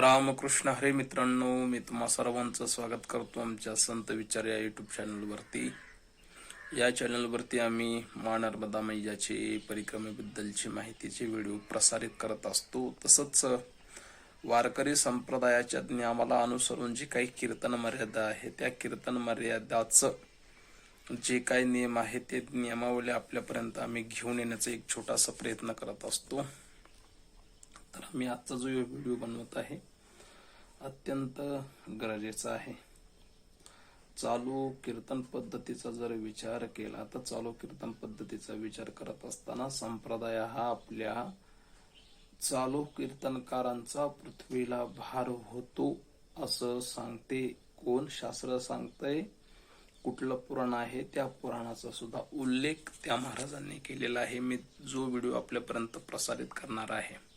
रामकृष्ण हरे मित्रांनो मी तुम्हा सर्वांचं स्वागत करतो आमच्या संत विचार या यूट्यूब चॅनलवरती या चॅनलवरती आम्ही मा नर्मदा मैयाची परिक्रमेबद्दलची माहितीचे व्हिडिओ प्रसारित करत असतो. तसंच वारकरी संप्रदायाच्या नियमाला अनुसरून जी काही कीर्तन मर्यादा आहे त्या कीर्तन मर्यादाचं जे काही नियम आहे ते नियमावली आपल्यापर्यंत आम्ही घेऊन येण्याचा एक छोटासा प्रयत्न करत असतो. तर मी आजचा जो व्हिडिओ बनवत आहे अत्यंत गरजेचं आहे. चालू कीर्तन पद्धतीचा जर विचार केला तर चालू कीर्तन पद्धतीचा विचार करत असताना संप्रदाय हा आपल्या चालू कीर्तनकारांचा पृथ्वीला भार होतो असं सांगते. कोण? शास्त्र सांगतंय कुठलं पुराण आहे त्या पुराणाचा सुद्धा उल्लेख त्या महाराजांनी केलेला आहे. मी जो व्हिडिओ आपल्यापर्यंत प्रसारित करणार आहे.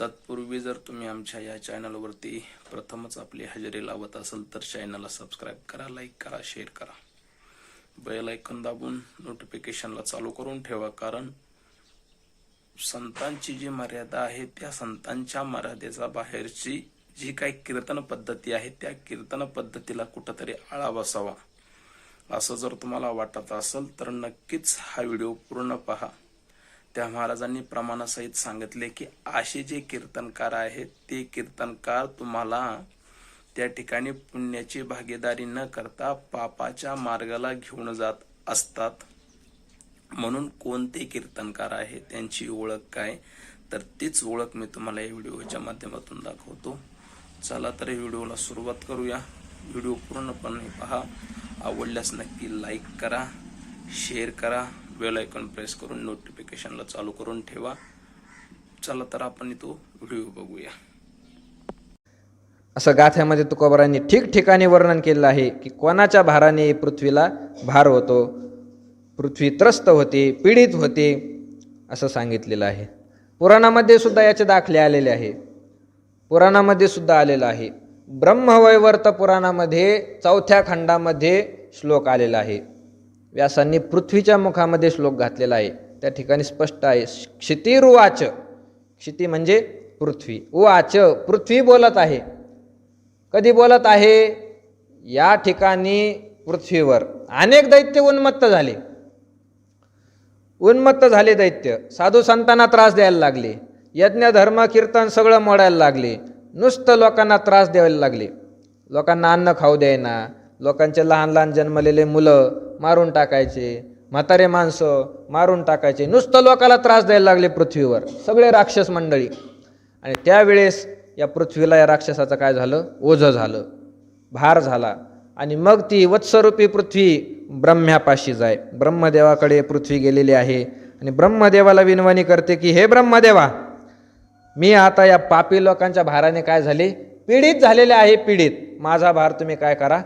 तत्पूर्वी जर तुम्ही आमच्या या चॅनलवरती प्रथमच आपली हजेरी लावत असाल तर चॅनलला सबस्क्राईब करा लाईक करा शेअर करा. बेल ऐकून दाबून नोटिफिकेशनला चालू करून ठेवा कारण संतांची जी मर्यादा आहे त्या संतांच्या मर्यादेचा बाहेरची जी काही कीर्तन पद्धती आहे त्या कीर्तन पद्धतीला कुठंतरी आळा बसावा. असं जर तुम्हाला वाटत असेल तर नक्कीच हा व्हिडिओ पूर्ण पहा. त्या महाराजांनी प्रमाणासहित सांगितले की असे जे कीर्तनकार आहेत ते कीर्तनकार तुम्हाला त्या ठिकाणी पुण्याची भागीदारी न करता पापाच्या मार्गाला घेऊन जात असतात. म्हणून कोणते कीर्तनकार आहे त्यांची ओळख काय? तर तीच ओळख मी तुम्हाला या व्हिडिओच्या माध्यमातून दाखवतो. चला तर व्हिडिओला सुरुवात करूया. व्हिडिओ पूर्णपणे पहा. आवडल्यास नक्की लाईक करा शेअर करा. बेल आयकॉन प्रेस करून नोटिफिकेशनला चालू करून ठेवा. चला तर आपण तो व्हिडिओ बघूया. असं गाथ्यामध्ये तुकोबारांनी ठिकठिकाणी वर्णन केलेलं आहे की कोणाच्या भाराने पृथ्वीला भार होतो? पृथ्वी त्रस्त होते पीडित होते असं सांगितलेलं आहे. पुराणामध्ये सुद्धा याचे दाखले आलेले आहे. पुराणामध्ये सुद्धा आलेलं आहे. ब्रह्मवैवर्त पुराणामध्ये चौथ्या खंडामध्ये श्लोक आलेला आहे. व्यासांनी पृथ्वीच्या मुखामध्ये श्लोक घातलेला आहे. त्या ठिकाणी स्पष्ट आहे. क्षितिरुवाच. क्षिती म्हणजे पृथ्वी. उवाच. पृथ्वी बोलत आहे. कधी बोलत आहे? या ठिकाणी पृथ्वीवर. अनेक दैत्य उन्मत्त झाले. उन्मत्त झाले दैत्य. साधू संतांना त्रास द्यायला लागले. यज्ञ धर्म कीर्तन सगळं मोडायला लागले. नुसतं लोकांना त्रास द्यायला लागले. लोकांना अन्न खाऊ द्यायना लोकांचे लहान लहान जन्मलेले मुलं मारून टाकायचे म्हातारे माणसं मारून टाकायचे. नुसतं लोकाला त्रास द्यायला लागले पृथ्वीवर. सगळे राक्षस मंडळी. आणि त्यावेळेस या पृथ्वीला या राक्षसाचं काय झालं? ओझं झालं. भार झाला. आणि मग ती वत्सरूपी पृथ्वी ब्रह्म्यापाशी जाय. ब्रह्मदेवाकडे पृथ्वी गेलेली आहे. आणि ब्रह्मदेवाला विनवणी करते की हे ब्रह्मदेवा मी आता या पापी लोकांच्या भाराने काय झाले? पीडित झालेले आहे पीडित. माझा भार तुम्ही काय करा?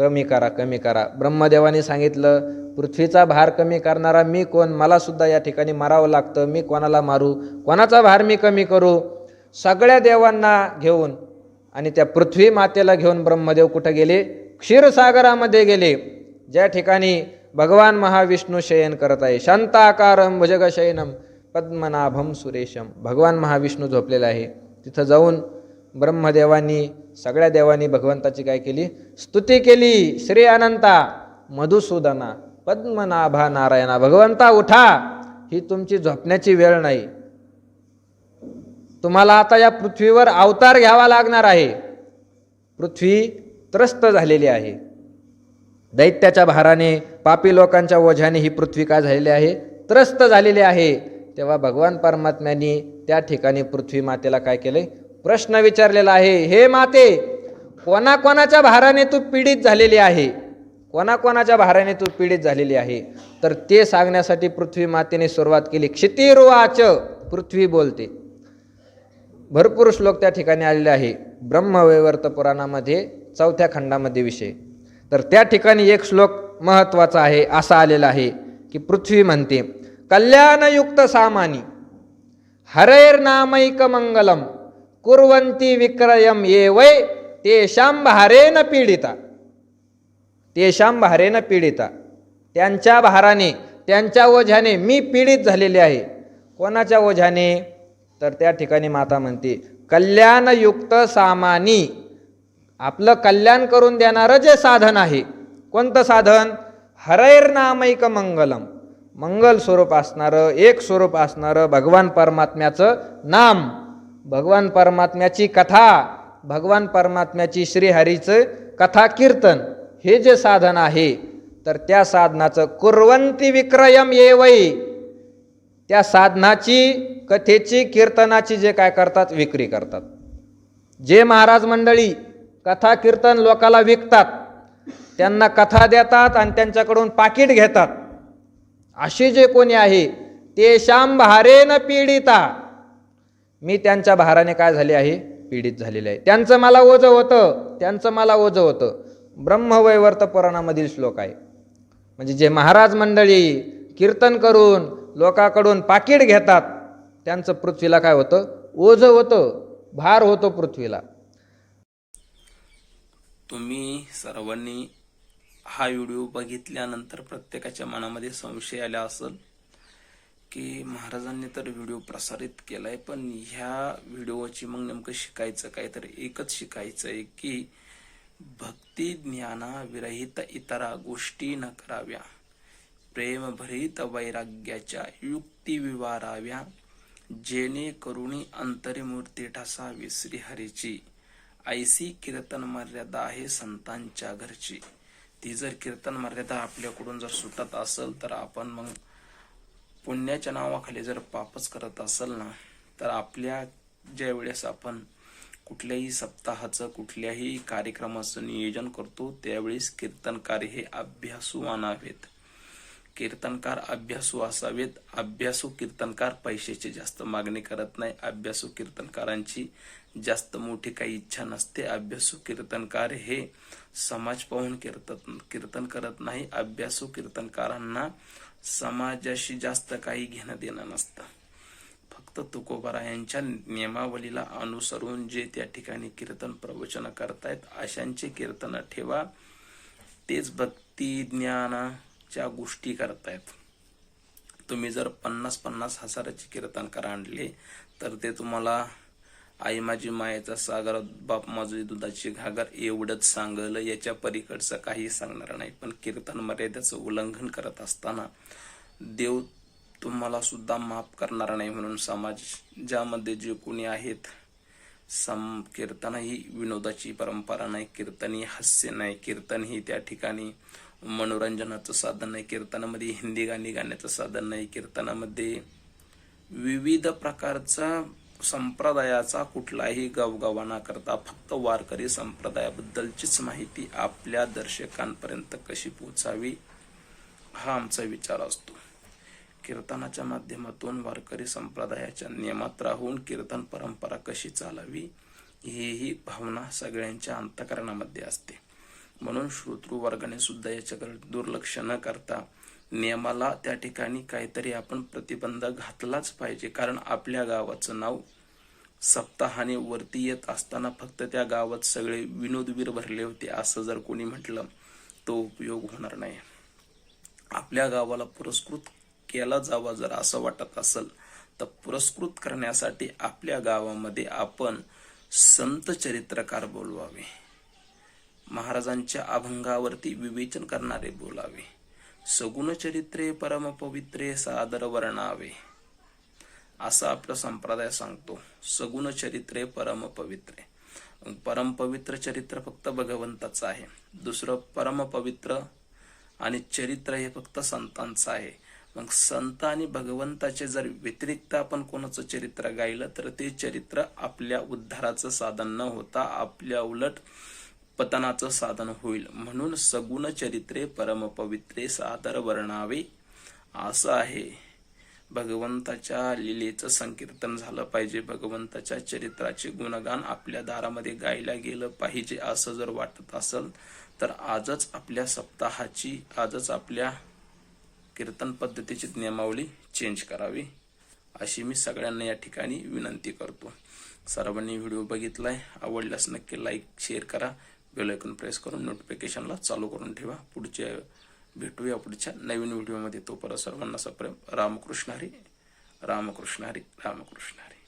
कमी करा कमी करा. ब्रह्मदेवाने सांगितलं पृथ्वीचा भार कमी करणारा मी कोण? मला सुद्धा या ठिकाणी मारावं लागतं. मी कोणाला मारू? कोणाचा भार मी कमी करू? सगळ्या देवांना घेऊन आणि त्या पृथ्वी मातेला घेऊन ब्रह्मदेव कुठं गेले? क्षीरसागरामध्ये गेले. ज्या ठिकाणी भगवान महाविष्णू शयन करत आहे. शांताकारम भुजग शयनम पद्मनाभम सुरेशम भगवान महाविष्णू झोपलेला आहे. तिथं जाऊन ब्रह्मदेवांनी सगळ्या देवांनी भगवंताची काय केली? स्तुती केली. श्री अनंता मधुसूदना पद्मनाभा नारायणा भगवंता उठा. ही तुमची झोपण्याची वेळ नाही. तुम्हाला आता या पृथ्वीवर अवतार घ्यावा लागणार आहे. पृथ्वी त्रस्त झालेली आहे. दैत्याच्या भाराने पापी लोकांच्या ओझ्याने ही पृथ्वी काय झालेली आहे? त्रस्त झालेली आहे. तेव्हा भगवान परमात्म्यांनी त्या ठिकाणी पृथ्वी मातेला काय केलंय? प्रश्न विचारलेला आहे हे माते कोणाकोणाच्या भाराने तू पीडित झालेली आहे? कोणाकोणाच्या भाराने तू पीडित झालेली आहे? तर ते सांगण्यासाठी पृथ्वी मातेने सुरुवात केली. क्षितिरुवाच पृथ्वी बोलते. भरपूर श्लोक त्या ठिकाणी आलेले आहे. ब्रह्मवैवर्त पुराणामध्ये चौथ्या खंडामध्ये विषय. तर त्या ठिकाणी एक श्लोक महत्त्वाचा आहे असा आलेला आहे की पृथ्वी म्हणते कल्याणयुक्त सामानी हरैर्नामैक मंगलम कुर्वंती विक्रयम ये वै तेषां भारेन पीडिता। तेषां भारेन पीडिता। त्यांच्या भाराने त्यांच्या ओझ्याने मी पीडित झालेले आहे. कोणाच्या ओझ्याने? तर त्या ठिकाणी माता म्हणते कल्याणयुक्त सामानी आपलं कल्याण करून देणारं जे साधन आहे. कोणतं साधन? हरैर्नामैक मंगलम. मंगल स्वरूप असणारं एक स्वरूप असणारं भगवान परमात्म्याचं नाम. भगवान परमात्म्याची कथा भगवान परमात्म्याची श्रीहरीचं कथा कीर्तन हे जे साधन आहे तर त्या साधनाचं कुर्वंती विक्रयम येवई त्या साधनाची कथेची कीर्तनाची जे काय करतात विक्री करतात. जे महाराज मंडळी कथा कीर्तन लोकाला विकतात त्यांना कथा देतात आणि त्यांच्याकडून पाकिट घेतात. असे जे कोणी आहे ते श्याम भारेन पीडिता. मी त्यांच्या भाराने काय झाले आहे? पीडित झालेले आहे. त्यांचं मला ओझं होतं. त्यांचं मला ओझं होतं. ब्रह्मवैवर्त पुराणामधील श्लोक आहे. म्हणजे जे महाराज मंडळी कीर्तन करून लोकाकडून पाकिट घेतात त्यांचं पृथ्वीला काय होतं? ओझं होतं. भार होतो पृथ्वीला. तुम्ही सर्वांनी हा व्हिडिओ बघितल्यानंतर प्रत्येकाच्या मनामध्ये संशय आला असेल की महाराजांनी तर व्हिडिओ प्रसारित केलाय पण ह्या व्हिडिओची मग नेमकं शिकायचं काय? तर एकच शिकायचं आहे की भक्ती ज्ञाना विरहित इतरा गोष्टी न कराव्या. प्रेमभरित वैराग्याच्या युक्ती विवाराव्या. जेणे करुणी अंतरिमूर्ती ठसावी श्रीहरीची. ऐसी कीर्तन मर्यादा आहे संतांच्या घरची. ती जर कीर्तन मर्यादा आपल्याकडून जर सुटत असेल तर आपण मग पुण्याच्या नावाखाली जर पापच करत असेल ना तर आपल्या ज्या वेळेस आपण कुठल्याही सप्ताहाचं कुठल्याही कार्यक्रमाचं नियोजन करतो त्यावेळेस कीर्तनकार हे अभ्यासू आणावेत कीर्तनकार अभ्यासू असावेत. अभ्यासू कीर्तनकार पैशाची जास्त मागणी करत नाही. अभ्यासू कीर्तनकारांची जास्त मोठी काही इच्छा नसते. अभ्यासू कीर्तनकार हे समाज पाहून कीर्तन कीर्तन करत नाही. अभ्यासू कीर्तनकारांना समाजाशी जास्त काही घेणं देणं नसतं. फक्त तुकोबारा यांच्या नियमावलीला अनुसरून जे त्या ठिकाणी कीर्तन प्रवचन करतायत अशांचे कीर्तन ठेवा. तेच भक्ती ज्ञानाच्या गोष्टी करतायत. तुम्ही जर पन्नास पन्नास हजाराचे कीर्तनकार आणले तर ते तुम्हाला आई माझी मायेचा सागर बाप माझी दुधाची घागर एवढंच सांगलं याच्या पलीकडचं काही सांगणार नाही. पण कीर्तन मर्यादेचं उल्लंघन करत असताना देव तुम्हाला सुद्धा माफ करणार नाही म्हणून समाज ज्यामध्ये जे कोणी आहेत सम कीर्तन ही विनोदाची परंपरा नाही कीर्तन ही हास्य नाही कीर्तन ही त्या ठिकाणी मनोरंजनाचं साधन नाही कीर्तनामध्ये हिंदी गाणी गाण्याचं साधन नाही कीर्तनामध्ये विविध प्रकारचा संप्रदायाचा कुठलाही गवगवाना करता फक्त वारकरी संप्रदायाबद्दलचीच माहिती आपल्या दर्शकांपर्यंत कशी पोचावी हा आमचा विचार असतो. कीर्तनाच्या माध्यमातून वारकरी संप्रदायाच्या नियमात राहून कीर्तन परंपरा कशी चालावी ही भावना सगळ्यांच्या अंतकरणामध्ये असते. म्हणून श्रोतृवर्गाने सुद्धा याच्याकडे दुर्लक्ष न करता नियमाला त्या ठिकाणी काहीतरी आपण प्रतिबंध घातलाच पाहिजे. कारण आपल्या गावाचं नाव सप्ताहाने वरती येत असताना फक्त त्या गावात सगळे विनोदवीर भरले होते असं जर कोणी म्हटलं तो उपयोग होणार नाही. आपल्या गावाला पुरस्कृत केला जावा जर असं वाटत असेल तर पुरस्कृत करण्यासाठी आपल्या गावामध्ये आपण संत चरित्रकार बोलवावे. महाराजांच्या अभंगावरती विवेचन करणारे बोलावे. सगुण चरित्रे परमपवित्रे सादर वर्णावे असा आपला संप्रदाय सांगतो. सगुण चरित्रे परमपवित्रे. परमपवित्र चरित्र फक्त भगवंताचं आहे. दुसरं परमपवित्र आणि चरित्र हे फक्त संतांचं आहे. मग संत आणि भगवंताचे जर व्यतिरिक्त आपण कोणाचं चरित्र गायलं तर ते चरित्र आपल्या उद्धाराचं साधन न होता आपल्या उलट पतनाचं साधन होईल. म्हणून सगुण चरित्रे परमपवित्रे सादर वर्णावे. असं आहे. भगवंताच्या लीलेचं संकीर्तन झालं पाहिजे. भगवंताच्या चरित्राचे गुणगान आपल्या दारामध्ये गायला गेलं पाहिजे असं जर वाटत असेल तर आजच आपल्या सप्ताहाची आजच आपल्या कीर्तन पद्धतीची नियमावली चेंज करावी. अशी मी सगळ्यांना या ठिकाणी विनंती करतो. सर्वांनी व्हिडिओ बघितलाय आवडल्यास नक्की लाईक शेअर करा. बेल आयकॉन प्रेस करून नोटिफिकेशनला चालू करून ठेवा पुढच्या भेटूया पुढच्या नवीन व्हिडिओमध्ये तोपर्यंत सर्वांना सप्रेम रामकृष्ण हरी रामकृष्ण हरी रामकृष्ण हरी